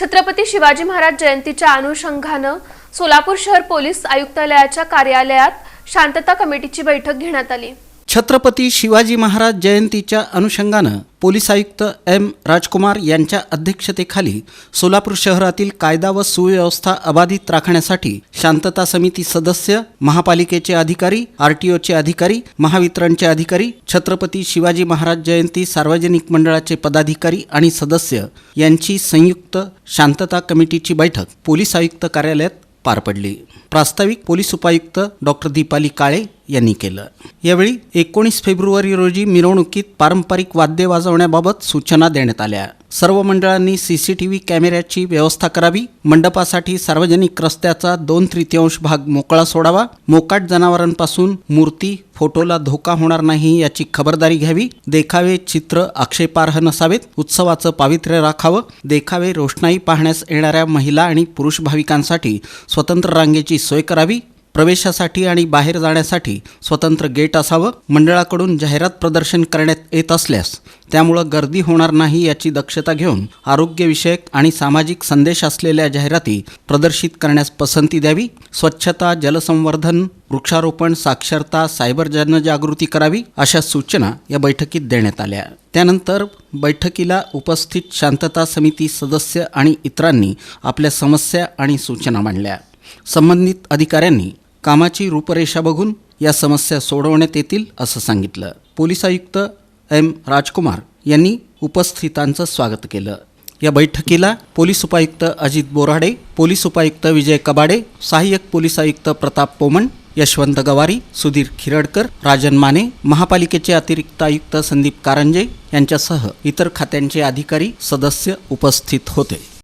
छत्रपती शिवाजी महाराज जयंतीच्या अनुषंगानं सोलापूर शहर पोलीस आयुक्तालयाच्या कार्यालयात शांतता कमिटीची बैठक घेण्यात आली. छत्रपती शिवाजी महाराज जयंतीच्या अनुषंगानं पोलीस आयुक्त एम राजकुमार यांच्या अध्यक्षतेखाली सोलापूर शहरातील कायदा व सुव्यवस्था अबाधित राखण्यासाठी शांतता समिती सदस्य महापालिकेचे अधिकारी आरटीओचे अधिकारी महावितरणचे अधिकारी छत्रपती शिवाजी महाराज जयंती सार्वजनिक मंडळाचे पदाधिकारी आणि सदस्य यांची संयुक्त शांतता कमिटीची बैठक पोलीस आयुक्त कार्यालयात पार पडली. प्रास्ताविक पोलीस उपायुक्त डॉक्टर दीपाली काळे यांनी केलं. यावेळी एकोणीस फेब्रुवारी रोजी मिरवणुकीत पारंपरिक वाद्य वाजवण्याबाबत सूचना देण्यात आल्या. सर्व मंडळांनी सीसीटीव्ही कॅमेऱ्याची व्यवस्था करावी. मंडपासाठी सार्वजनिक रस्त्याचा दोन तृतीयांश भाग मोकळा सोडावा. मोकाट जनावरांपासून मूर्ती फोटोला धोका होणार नाही याची खबरदारी घ्यावी. देखावे चित्र आक्षेपार्ह नसावेत. उत्सवाचं पावित्र्य राखावं. देखावे रोषणाई पाहण्यास येणाऱ्या महिला आणि पुरुष भाविकांसाठी स्वतंत्र रांगेची सोय करावी. प्रवेशासाठी आणि बाहेर जाण्यासाठी स्वतंत्र गेट असावं मंडळाकडून जाहिरात प्रदर्शन करण्यात येत असल्यास त्यामुळं गर्दी होणार नाही याची दक्षता घेऊन आरोग्यविषयक आणि सामाजिक संदेश असलेल्या जाहिराती प्रदर्शित करण्यास पसंती द्यावी. स्वच्छता जलसंवर्धन वृक्षारोपण साक्षरता सायबर जनजागृती करावी अशा सूचना या बैठकीत देण्यात आल्या. त्यानंतर बैठकीला उपस्थित शांतता समिती सदस्य आणि इतरांनी आपल्या समस्या आणि सूचना मांडल्या. संबंधित अधिकाऱ्यांनी कामाची रूपरेषा बघून या समस्या सोडवण्यात येतील असं सांगितलं. पोलीस आयुक्त एम. राजकुमार यांनी उपस्थितांचं स्वागत केलं. या बैठकीला पोलीस उपायुक्त अजित बोराडे पोलीस उपायुक्त विजय कबाडे सहाय्यक पोलीस आयुक्त प्रताप पोमण यशवंत गवारी सुधीर खिरडकर राजन माने महापालिकेचे अतिरिक्त आयुक्त संदीप कारंजे यांच्यासह इतर खात्यांचे अधिकारी सदस्य उपस्थित होते.